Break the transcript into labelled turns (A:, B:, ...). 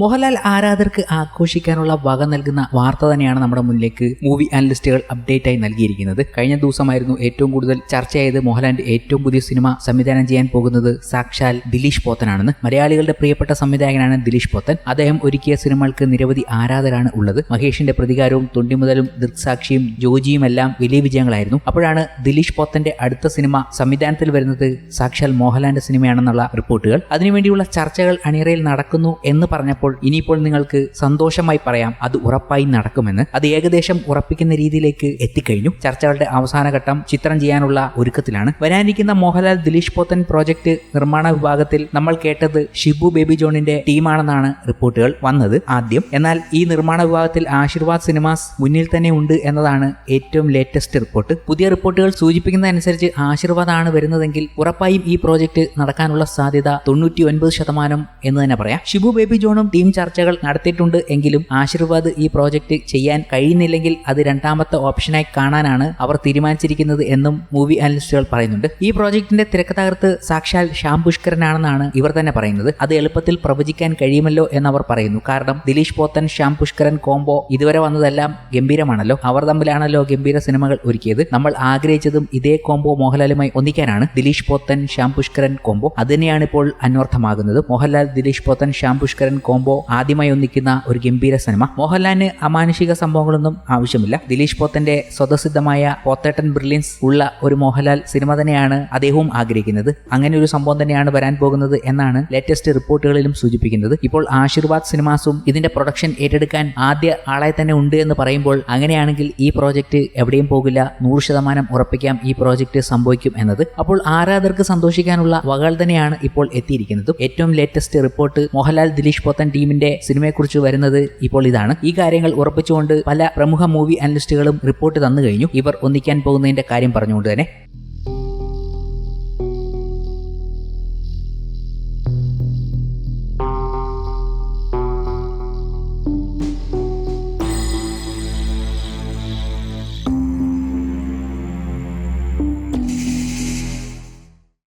A: മോഹൻലാൽ ആരാധകർക്ക് ആഘോഷിക്കാനുള്ള വക നൽകുന്ന വാർത്ത തന്നെയാണ് നമ്മുടെ മുന്നിലേക്ക് മൂവി അനലിസ്റ്റുകൾ അപ്ഡേറ്റ് ആയി നൽകിയിരിക്കുന്നത്. കഴിഞ്ഞ ദിവസമായിരുന്നു ഏറ്റവും കൂടുതൽ ചർച്ചയായത് മോഹൻലാലിന്റെ ഏറ്റവും പുതിയ സിനിമ സംവിധാനം ചെയ്യാൻ പോകുന്നത് സാക്ഷാൽ ദിലീഷ് പോത്തനാണെന്ന്. മലയാളികളുടെ പ്രിയപ്പെട്ട സംവിധായകനാണ് ദിലീഷ് പോത്തൻ. അദ്ദേഹം ഒരുക്കിയ സിനിമകൾക്ക് നിരവധി ആരാധകരാണ് ഉള്ളത്. മഹേഷിന്റെ പ്രതികാരവും തൊണ്ടിമുതലും ദൃക്സാക്ഷിയും ജോജിയും എല്ലാം വലിയ വിജയങ്ങളായിരുന്നു. അപ്പോഴാണ് ദിലീഷ് പോത്തന്റെ അടുത്ത സിനിമ സംവിധാനത്തിൽ വരുന്നത് സാക്ഷാൽ മോഹൻലാലിന്റെ സിനിമയാണെന്നുള്ള റിപ്പോർട്ടുകൾ. അതിനുവേണ്ടിയുള്ള ചർച്ചകൾ അണിയറയിൽ നടക്കുന്നു എന്ന് പറഞ്ഞപ്പോൾ ഇനിയിപ്പോൾ നിങ്ങൾക്ക് സന്തോഷമായി പറയാം അത് ഉറപ്പായി നടക്കുമെന്ന്. അത് ഏകദേശം ഉറപ്പിക്കുന്ന രീതിയിലേക്ക് എത്തിക്കഴിഞ്ഞു. ചർച്ചകളുടെ അവസാനഘട്ടം ചിത്രം ചെയ്യാനുള്ള ഒരുക്കത്തിലാണ്. വരാനിരിക്കുന്ന മോഹൻലാൽ ദിലീഷ് പോത്തൻ പ്രോജക്ട് നിർമ്മാണ വിഭാഗത്തിൽ നമ്മൾ കേട്ടത് ഷിബു ബേബി ജോണിന്റെ ടീമാണെന്നാണ് റിപ്പോർട്ടുകൾ വന്നത് ആദ്യം. എന്നാൽ ഈ നിർമ്മാണ വിഭാഗത്തിൽ ആശീർവാദ് സിനിമാസ് മുന്നിൽ തന്നെ ഉണ്ട് എന്നതാണ് ഏറ്റവും ലേറ്റസ്റ്റ് റിപ്പോർട്ട്. പുതിയ റിപ്പോർട്ടുകൾ സൂചിപ്പിക്കുന്നതനുസരിച്ച് ആശീർവാദ് ആണ് വരുന്നതെങ്കിൽ ഉറപ്പായും ഈ പ്രോജക്ട് നടക്കാനുള്ള സാധ്യത തൊണ്ണൂറ്റി ഒൻപത് ശതമാനം എന്ന് തന്നെ പറയാം. ഷിബു ബേബി ജോണും ചർച്ചകൾ നടത്തിയിട്ടുണ്ട് എങ്കിലും ആശീർവാദ് ഈ പ്രോജക്റ്റ് ചെയ്യാൻ കഴിയുന്നില്ലെങ്കിൽ അത് രണ്ടാമത്തെ ഓപ്ഷനായി കാണാനാണ് അവർ തീരുമാനിച്ചിരിക്കുന്നത് എന്നും മൂവി അനലിസ്റ്റുകൾ പറയുന്നുണ്ട്. ഈ പ്രോജക്റ്റിന്റെ തിരക്കഥാകൃത്ത് സാക്ഷാൽ ശ്യാം പുഷ്കരനാണെന്നാണ് ഇവർ തന്നെ പറയുന്നത്. അത് എളുപ്പത്തിൽ പ്രവചിക്കാൻ കഴിയുമല്ലോ എന്നവർ പറയുന്നു. കാരണം ദിലീഷ് പോത്തൻ ശ്യാം പുഷ്കരൻ കോംബോ ഇതുവരെ വന്നതെല്ലാം ഗംഭീരമാണല്ലോ. അവർ തമ്മിലാണല്ലോ ഗംഭീര സിനിമകൾ ഒരുക്കിയത്. നമ്മൾ ആഗ്രഹിച്ചതും ഇതേ കോംബോ മോഹൻലാലുമായി ഒന്നിക്കാനാണ് ദിലീഷ് പോത്തൻ ശ്യാം പുഷ്കരൻ കോംബോ അതിനെയാണ് ഇപ്പോൾ അന്വർത്ഥമാകുന്നത്. മോഹൻലാൽ ദിലീഷ് പോത്തൻ ശ്യാം പുഷ്കരൻ കോംബോ ആദ്യമായി ഒന്നിക്കുന്ന ഒരു ഗംഭീര സിനിമ. മോഹൻലാലിന് അമാനുഷിക സംഭവങ്ങളൊന്നും ആവശ്യമില്ല. ദിലീഷ് പോത്തന്റെ സ്വതസിദ്ധമായ പോത്തേട്ടൻ ബ്രില്യൻസ് ഉള്ള ഒരു മോഹൻലാൽ സിനിമ തന്നെയാണ് അദ്ദേഹവും ആഗ്രഹിക്കുന്നത്. അങ്ങനെ ഒരു സംഭവം തന്നെയാണ് വരാൻ പോകുന്നത് എന്നാണ് ലേറ്റസ്റ്റ് റിപ്പോർട്ടുകളിലും സൂചിപ്പിക്കുന്നത്. ഇപ്പോൾ ആശീർവാദ് സിനിമാസും ഇതിന്റെ പ്രൊഡക്ഷൻ ഏറ്റെടുക്കാൻ ആദ്യ ആളായി തന്നെ ഉണ്ട് എന്ന് പറയുമ്പോൾ അങ്ങനെയാണെങ്കിൽ ഈ പ്രോജക്റ്റ് എവിടെയും പോകില്ല. നൂറ് ശതമാനം ഉറപ്പിക്കാം ഈ പ്രോജക്റ്റ് സംഭവിക്കും എന്നത്. അപ്പോൾ ആരാധകർക്ക് സന്തോഷിക്കാനുള്ള വകൾ തന്നെയാണ് ഇപ്പോൾ എത്തിയിരിക്കുന്നത്. ഏറ്റവും ലേറ്റസ്റ്റ് റിപ്പോർട്ട് മോഹൻലാൽ ദിലീഷ് പോത്തൻ ടീമിന്റെ സിനിമയെക്കുറിച്ച് വരുന്നത് ഇപ്പോൾ ഇതാണ്. ഈ കാര്യങ്ങൾ ഉറപ്പിച്ചുകൊണ്ട് പല പ്രമുഖ മൂവി അനലിസ്റ്റുകളും റിപ്പോർട്ട് തന്നു കഴിഞ്ഞു. ഇവർ ഒന്നിക്കാൻ പോകുന്നതിന്റെ കാര്യം പറഞ്ഞുകൊണ്ട് തന്നെ.